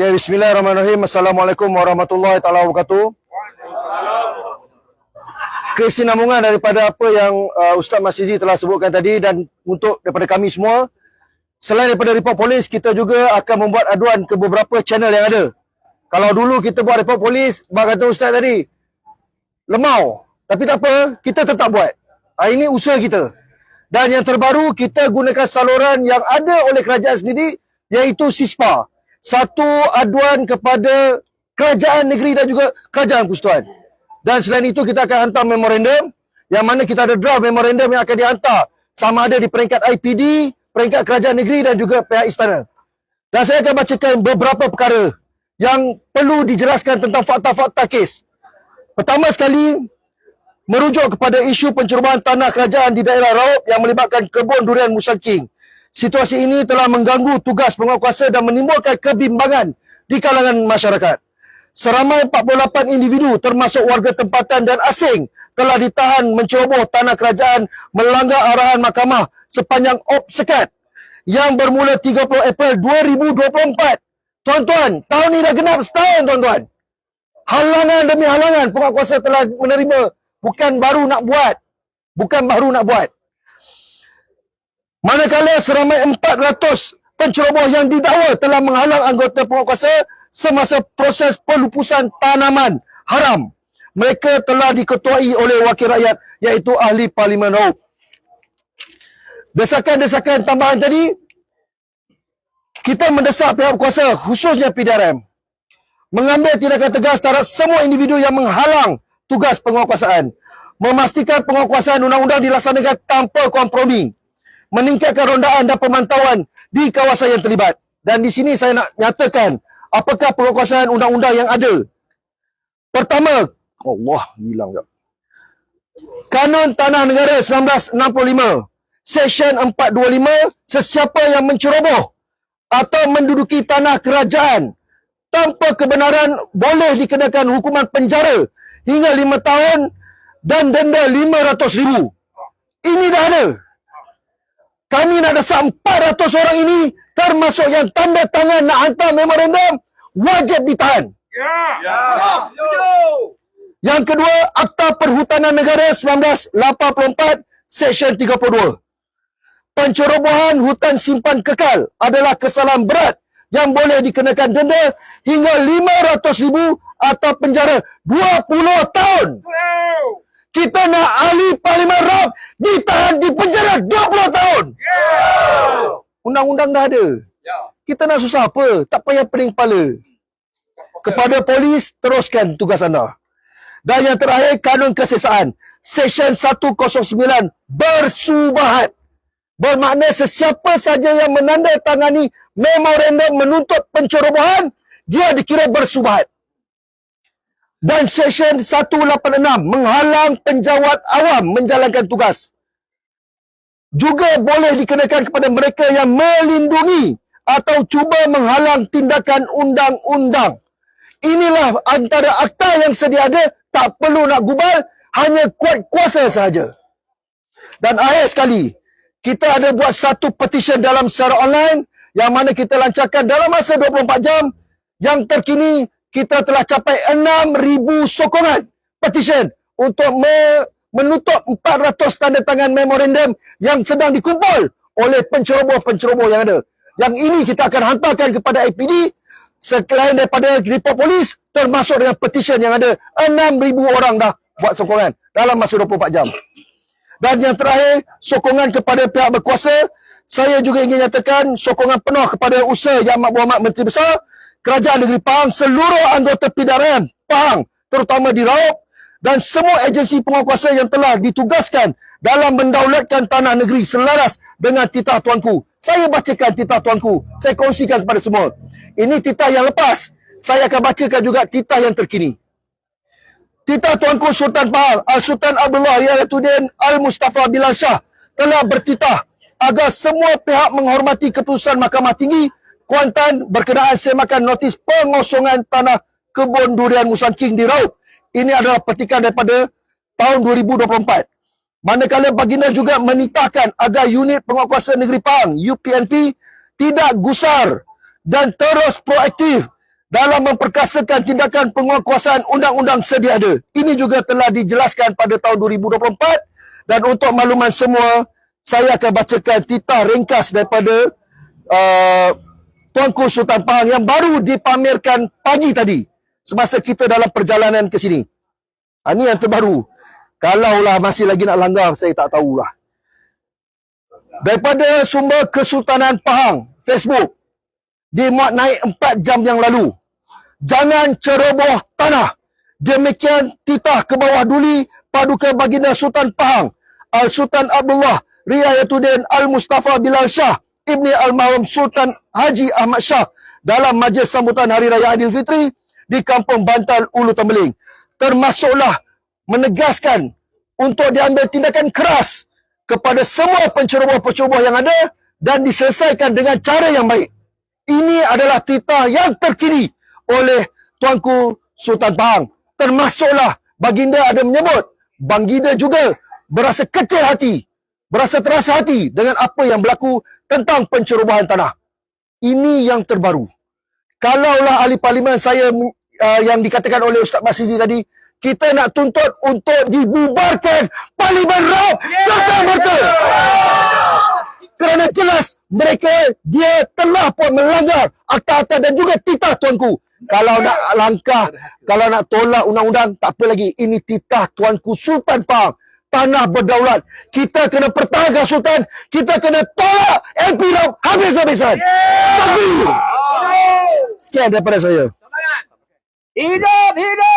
Okay, bismillahirrahmanirrahim. Assalamualaikum warahmatullahi taala wabarakatuh. Kesinambungan daripada apa yang uh, Ustaz Masizi telah sebutkan tadi dan untuk daripada kami semua, selain daripada report polis, kita juga akan membuat aduan ke beberapa channel yang ada. Kalau dulu kita buat report polis, bang kata Ustaz tadi, lemau. Tapi tak apa, kita tetap buat. Ha, ini usaha kita. Dan yang terbaru, kita gunakan saluran yang ada oleh kerajaan sendiri, iaitu SISPA. Satu aduan kepada kerajaan negeri dan juga kerajaan persekutuan. Dan selain itu, kita akan hantar memorandum, yang mana kita ada draft memorandum yang akan dihantar. Sama ada di peringkat IPD, peringkat kerajaan negeri dan juga pihak istana. Dan saya akan bacakan beberapa perkara yang perlu dijelaskan tentang fakta-fakta kes. Pertama sekali, merujuk kepada isu pencerobohan tanah kerajaan di daerah Raub yang melibatkan kebun durian Musang King. Situasi ini telah mengganggu tugas penguatkuasa dan menimbulkan kebimbangan di kalangan masyarakat. Seramai 48 individu termasuk warga tempatan dan asing telah ditahan menceroboh tanah kerajaan melanggar arahan mahkamah sepanjang op sekat yang bermula 30 April 2024. Tuan-tuan, tahun ini dah genap setahun tuan-tuan. Halangan demi halangan penguatkuasa telah menerima bukan baru nak buat. Bukan baru nak buat. Manakala seramai 400 penceroboh yang didakwa telah menghalang anggota penguatkuasa semasa proses pelupusan tanaman haram. Mereka telah diketuai oleh wakil rakyat iaitu ahli Parlimen Raub. Desakan-desakan tambahan tadi, kita mendesak pihak kuasa khususnya PDRM mengambil tindakan tegas terhadap semua individu yang menghalang tugas penguatkuasaan. Memastikan penguatkuasaan undang-undang dilaksanakan tanpa kompromi. Meningkatkan rondaan dan pemantauan di kawasan yang terlibat. Dan di sini saya nak nyatakan apakah penguatkuasaan undang-undang yang ada. Pertama, Allah hilang tak. Kanun Tanah Negara 1965, Seksyen 425, sesiapa yang menceroboh atau menduduki tanah kerajaan tanpa kebenaran boleh dikenakan hukuman penjara hingga lima tahun dan denda lima ratus ribu. Ini dah ada. Kami nak desak 400 orang ini termasuk yang tanda tangan nak hantar memorandum wajib ditahan. Ya. Yang kedua, Akta Perhutanan Negara 1984 Seksyen 32. Pencerobohan hutan simpan kekal adalah kesalahan berat yang boleh dikenakan denda hingga RM500,000 atau penjara 20 tahun. Kita nak ahli Parlimen Raub ditahan di penjara 20 tahun. Undang-undang dah ada. Kita nak susah apa? Tak payah pening kepala. Kepada polis, teruskan tugas anda. Dan yang terakhir, kanun kesesaan. Seksyen 109 bersubahat. Bermakna sesiapa saja yang menandatangani memorandum menuntut pencerobohan, dia dikira bersubahat. Dan Seksyen 186 menghalang penjawat awam menjalankan tugas. Juga boleh dikenakan kepada mereka yang melindungi atau cuba menghalang tindakan undang-undang. Inilah antara akta yang sedia ada, tak perlu nak gubal, hanya kuat kuasa sahaja. Dan akhir sekali, kita ada buat satu petition dalam secara online yang mana kita lancarkan dalam masa 24 jam. Yang terkini, kita telah capai 6,000 sokongan petition untuk me- menutup 400 tanda tangan memorandum yang sedang dikumpul oleh penceroboh-penceroboh yang ada. Yang ini kita akan hantarkan kepada IPD selain daripada report polis termasuk dengan petition yang ada 6,000 orang dah buat sokongan dalam masa 24 jam. Dan yang terakhir, sokongan kepada pihak berkuasa. Saya juga ingin nyatakan sokongan penuh kepada usaha Yang Amat Berhormat Menteri Besar, Kerajaan Negeri Pahang, seluruh anggota PDRM Pahang, terutama di Raub, dan semua agensi penguatkuasa yang telah ditugaskan dalam mendaulatkan tanah negeri selaras dengan titah tuanku. Saya bacakan titah tuanku. Saya kongsikan kepada semua. Ini titah yang lepas. Saya akan bacakan juga titah yang terkini. Titah Tuanku Sultan Pahang Al-Sultan Abdullah Yaituddin Al-Mustafa Bilal Shah telah bertitah agar semua pihak menghormati keputusan Mahkamah Tinggi Kuantan berkenaan semakan notis pengosongan tanah kebun durian Musang King di Raub. Ini adalah petikan daripada tahun 2024. Manakala baginda juga menitahkan agar unit penguatkuasa negeri Pahang UPNP tidak gusar dan terus proaktif dalam memperkasakan tindakan penguatkuasaan undang-undang sedia ada. Ini juga telah dijelaskan pada tahun 2024 dan untuk makluman semua, saya akan bacakan titah ringkas daripada uh, Tuanku Sultan Pahang yang baru dipamerkan pagi tadi semasa kita dalam perjalanan ke sini. Ha, ini yang terbaru. Kalaulah masih lagi nak langgar, saya tak tahulah. Daripada sumber Kesultanan Pahang, Facebook, dimuat naik 4 jam yang lalu. Jangan ceroboh tanah. Demikian titah ke bawah duli Paduka Baginda Sultan Pahang, Al-Sultan Abdullah, Riayatuddin Al-Mustafa Bilal Shah, Ibni Al-Mahrum Sultan Haji Ahmad Shah dalam majlis sambutan Hari Raya Aidilfitri di Kampung Bantal Ulu Tembeling. Termasuklah menegaskan untuk diambil tindakan keras kepada semua penceroboh-penceroboh yang ada dan diselesaikan dengan cara yang baik. Ini adalah titah yang terkini oleh Tuanku Sultan Pahang. Termasuklah baginda ada menyebut, baginda juga berasa kecil hati, berasa terasa hati dengan apa yang berlaku tentang pencerobohan tanah. Ini yang terbaru. Kalaulah ahli parlimen saya uh, yang dikatakan oleh Ustaz Basizi tadi, kita nak tuntut untuk dibubarkan Parlimen Raub serta merta. Kerana jelas mereka dia telah pun melanggar akta-akta dan juga titah tuanku. Kalau nak langkah, kalau nak tolak undang-undang, tak apa lagi. Ini titah tuanku Sultan Pahang. Tanah berdaulat. Kita kena pertahankan Sultan. Kita kena tolak MP Raub habis-habisan. Tapi, sekian daripada saya. Hidup, hidup!